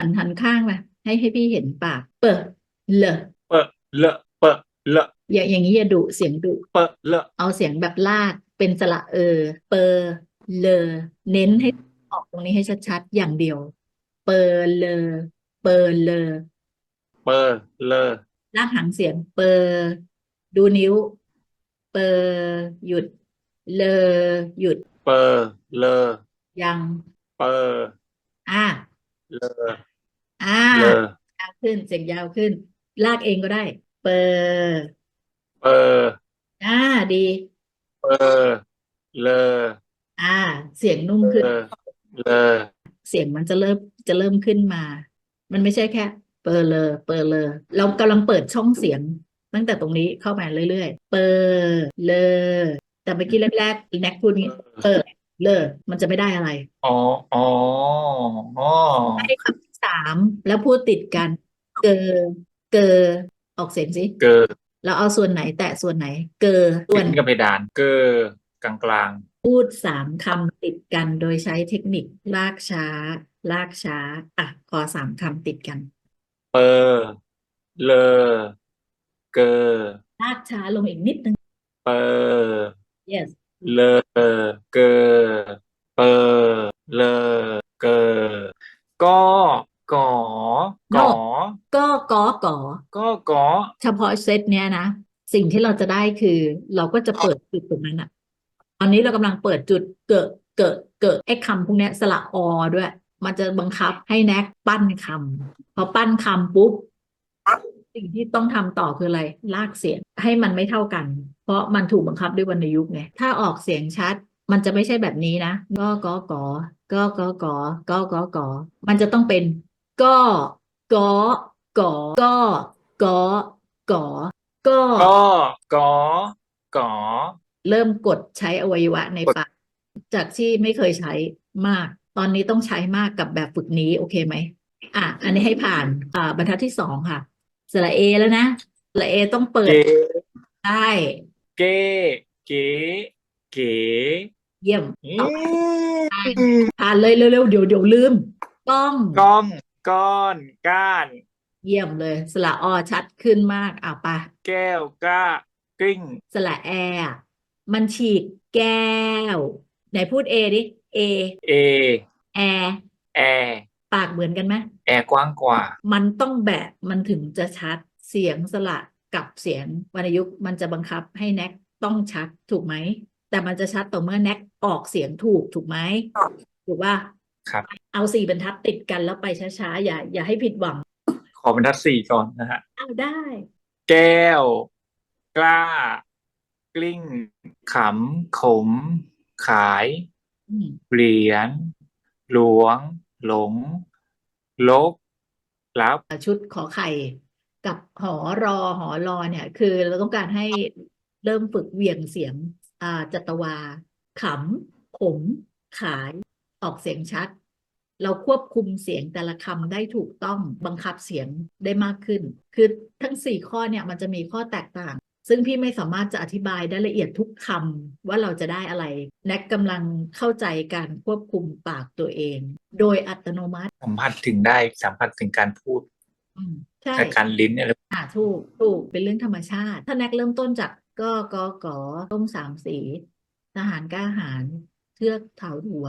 หันหันข้างมาให้ให้พี่เห็นปากเปิดเลอเปอะเลอะเปอะเลอะอย่างอย่างนี้อย่าดุเสียงดุเปอะเลอะเอาเสียงแบบลากเป็นสระเออ เปอเลอเน้นให้ออกตรงนี้ให้ชัดๆอย่างเดียว เปอเลอเปอเลอเปอะเลอะลากหางเสียง เปอดูนิ้ว เปอหยุด เลอหยุด เปอะเลอะยัง เปอะอ่าเลอะอ่าเลอะยาว ขึ้น เสียงยาวขึ้น ลากเองก็ได้ เปอเปอะอ่าดี เปอะเลอะอ่า เสียงนุ่มเลขึ้นอะเลอะเสียงมันจะเริ่มจะเริ่มขึ้นมา มันไม่ใช่แค่ เปอเลอเปอเลอเรากำลังเปิดช่องเสียง ตั้งแต่ตรงนี้เข้ามาเรื่อยๆ เปอเลอแต่เมื่อกี้แรกๆแน็กพูดงี้เปอเลอมันจะไม่ได้อะไร อ๋อ อ๋อ อ๋อให้คำที่สามแล้วพูดติดกัน เกอเกอออกเสียงสิเกอเราเอาส่วนไหนแตะส่วนไหน เกอส่วนขึ้นกับเพดาน เกอกลางกลางพูดสามคำติดกันโดยใช้เทคนิคลากช้า ลากช้า อะ ขอสามคำติดกัน เปอะเลอะเกอลากช้าลงอีกนิดนึง เปอะ yes เลอะเกอเปอะเลอะเกอก็ก่อก่อ ก็กอก่อก็ก่อเฉพาะเซตเนี้ยนะ สิ่งที่เราจะได้คือ เราก็จะเปิดจุดตรงนั้นอะตอนนี้เรากำลังเปิดจุดเกอะเกอะเกอะไอ้คำพวกเนี้ยสระอด้วย มันจะบังคับให้แน็กปั้นคำพอปั้นคำปุ๊บสิ่งที่ต้องทำต่อคืออะไร ลากเสียงให้มันไม่เท่ากัน เพราะมันถูกบังคับด้วยวรรณยุกต์ไงถ้าออกเสียงชัด มันจะไม่ใช่แบบนี้นะก็ก็ก็ก็ก็ก็ก็ก็ก็มันจะต้องเป็นก็ก็ ก็ ก็ก็ก็ก็ก็ก่อก่อเริ่มกดใช้อวัยวะในปาก จากที่ไม่เคยใช้มาก ตอนนี้ต้องใช้มากกับแบบฝึกนี้ โอเคไหม อะ อันนี้ให้ผ่าน อ่า บรรทัดที่สองค่ะ สระเอแล้วนะ สระเอต้องเปิด เก๋ได้ เก๋เก๋เก๋เยี่ยมอืต่อมผ่านเลยเร็วๆ เดี๋ยวเดี๋ยวลืม ต้อง ก้องก้อน ก้าน เยี่ยมเลย สระอชัดขึ้นมากอะไปแก้วก้ากลิ้ง สระแออะมันฉีกแก้ว ไหนพูดเอดิเอเอ แอแอร์ปากเหมือนกันไหมแอร์กว้างกว่า มันต้องแบะมันถึงจะชัดเสียงสระกับเสียงวรรณยุกต์มันจะบังคับให้แน็กต้องชัดถูกไหม แต่มันจะชัดต่อเมื่อแน็กออกเสียงถูกถูกไหมถูกว่าครับ เอาสี่บรรทัดติดกันแล้วไปช้าๆ อย่าอย่าให้ผิดหวัง ขอบรรทัดสี่ก่อนนะฮะเอาได้ แก้ว กล้า กลิ้ง ขำ ขม ขาย เหรียญ หลวง หลง ลบรับ ชุดขอไข่กับหอรอหอรอเนี่ย คือเราต้องการให้เริ่มฝึกเวียงเสียงอ่าจัตวา ขำ ขม ขาย ออกเสียงชัด เราควบคุมเสียงแต่ละคำได้ถูกต้องบังคับเสียงได้มากขึ้น คือทั้งสี่ข้อเนี่ยมันจะมีข้อแตกต่าง ซึ่งพี่ไม่สามารถจะอธิบายได้ละเอียดทุกคำว่าเราจะได้อะไร แน็กกำลังเข้าใจการควบคุมปากตัวเอง โดยอัตโนมัติสัมผัสถึงได้สัมผัสถึงการพูดอืมใช่จากการลิ้นอะไรอ่าถูกถูกเป็นเรื่องธรรมชาติ ถ้าแน็กเริ่มต้นจากก็กอกอต้มสามสีทหารกล้าหาญเทือกเถาหัว